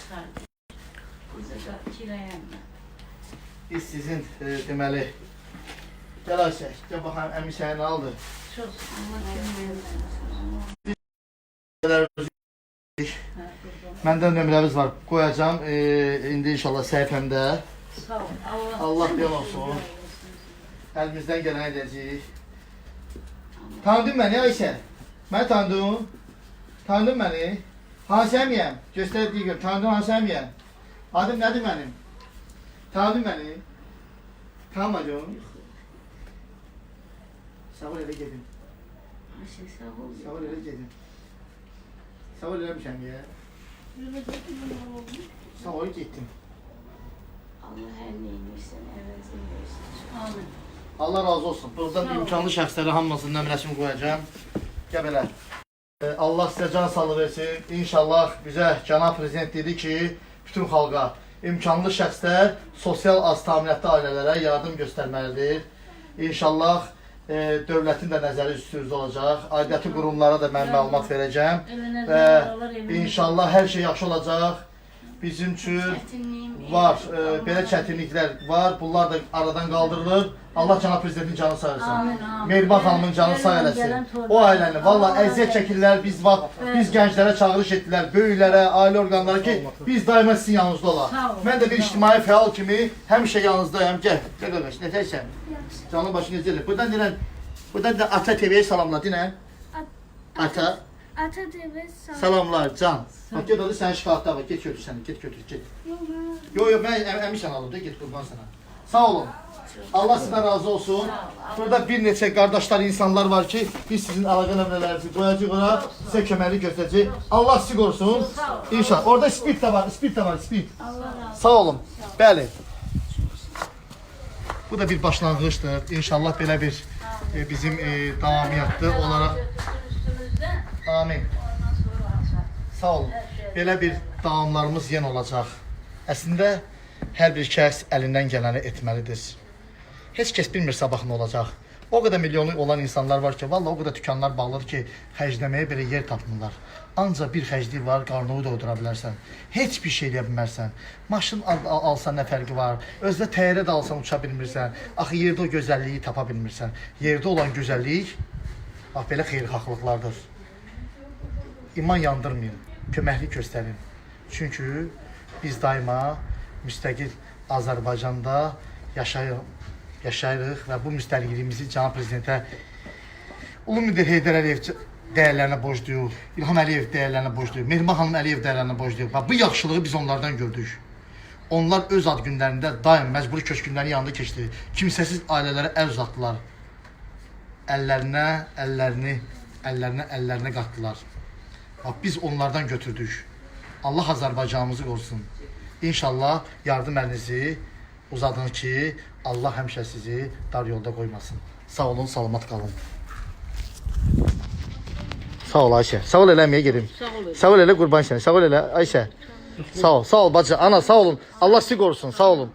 çıxardı. Bizə də kirəyənlə. Biz sizin e, deməli Gəl Ayşə, gəl baxayım əmi səni aldı? Çox. Məndə nömrəmiz var, qoyacağam. E, indi inşallah səhifəmdə Sağ ol. Allah, Allah bir olsun. əlimizdən gələn edəcəyik. Tanıdın məni Ayşə? Məni tanıdın? Tanıdın məni? Əmiyəm? Göstər deyir, tanıdın hansı əmiyəm? Adım nədir mənim? Tanıdın məni? Tanımadın? Sağ ol. Sağ ol elə gedim. Sağ ol eləmişəm ya. Sağ ol getdim. Allah hər neyini versin, əvəzini versin. Amin. Allah razı olsun. Buradan imkanlı şəxslərə hamısının nömrəsini qoyacağam. Gəl belə. Ee, Allah sizə can sağlığı versin. İnşallah bizə cənab prezident dedi ki, bütün xalqa imkanlı şəxslər sosial az təminatlı ailələrə yardım göstərməlidir. İnşallah e, dövlətin də nəzəri üstünüzdə olacaq. Aidiyyəti qurumlara da mən məlumat verəcəm və inşallah hər şey yaxşı olacaq. Bizim üçün var, eyvallah. e, belə çətinliklər var. Bunlar da aradan qaldırılır. Allah cənab prezidentin canı sağ eləsin. Amin, amin. Mehriban xanımın canı sağ eləsin. O ailəni valla əziyyət çəkirlər. Biz va biz gənclərə çağırış etdilər, böyüklərə, ailə orqanlara ki, biz daima sizin yanınızda olaq. Mən də bir ictimai fəal kimi həmişə yanınızdayam. Gəl, gəl qardaş, nətərsən? Canlı başın necədir? Buradan deyirəm, buradan da Ata TV-yə salamla dinən. Ata, Ata TV sağ salamlar, can. Bax, get orada sənin şikayətlər var, get götür səni, get götür, get. Yo yo ben em emişen aldım da git kurban sana. Sağ olun. Allah sizden razı olsun. Burada bir neçə qardaşlar, insanlar var ki, biz sizin əlaqə nömrələrinizi qoyacağıq ora, sizə köməklik göstərəcək. Allah sizi qorusun. İnşallah. Orada speed də var, speed də var, speed. Allah razı olsun. Sağ olun. Bəli. Bu da bir başlanğıçdır. İnşallah belə bir e, bizim e, davamiyyətli olaraq. Amin. Sağ olun. Belə bir davamlarımız yen olacaq. Əslində hər bir kəs əlindən gələni etməlidir. Heç kəs bilmir sabah nə olacaq. O qədər milyonu olan insanlar var ki, vallahi o qədər dükanlar bağlıdır ki, xərcləməyə belə yer tapmırlar. Ancaq bir xərclik var, qarnını doydura bilərsən. Heç bir şey eləyə bilmərsən. Maşın al al alsan nə fərqi var? Özdə təyyarə də alsan uça bilmirsən. Axı yerdə o gözəlliyi tapa bilmirsən. Yerdə olan gözəllik bax belə xeyirxahlıqlardır. İman yandırmayın, köməklik göstərin. Çünki biz daima müstəqil Azərbaycanda yaşayırıq, yaşayırıq və bu müstəqilliyimizi cənab prezidentə Ulu müdir Heydər Əliyev dəyərlərinə borcluyuq. İlham Əliyev dəyərlərinə borcluyuq. Mehriban xanım Əliyev dəyərlərinə borcluyuq. Bu yaxşılığı biz onlardan gördük. Onlar öz ad günlərində daim məcburi köçkünlərin yanında keçdi. Kimsəsiz ailələrə əl uzatdılar. Əllərinə, əllərini, əllərinə, əllərinə qatdılar. Bax biz onlardan götürdük. Allah Azərbaycanımızı qorusun. İnşallah yardım əlinizi uzadın ki, Allah həmişə sizi dar yolda qoymasın. Sağ olun, salamat qalın. Sağ ol Ayşə. Sağ ol eləməyə gedim. Sağ olun. Sağ ol elə qurban sənə. Sağ ol elə Ayşə. Sağ ol, sağ ol bacı. Ana sağ olun. Allah sizi qorusun. Sağ olun.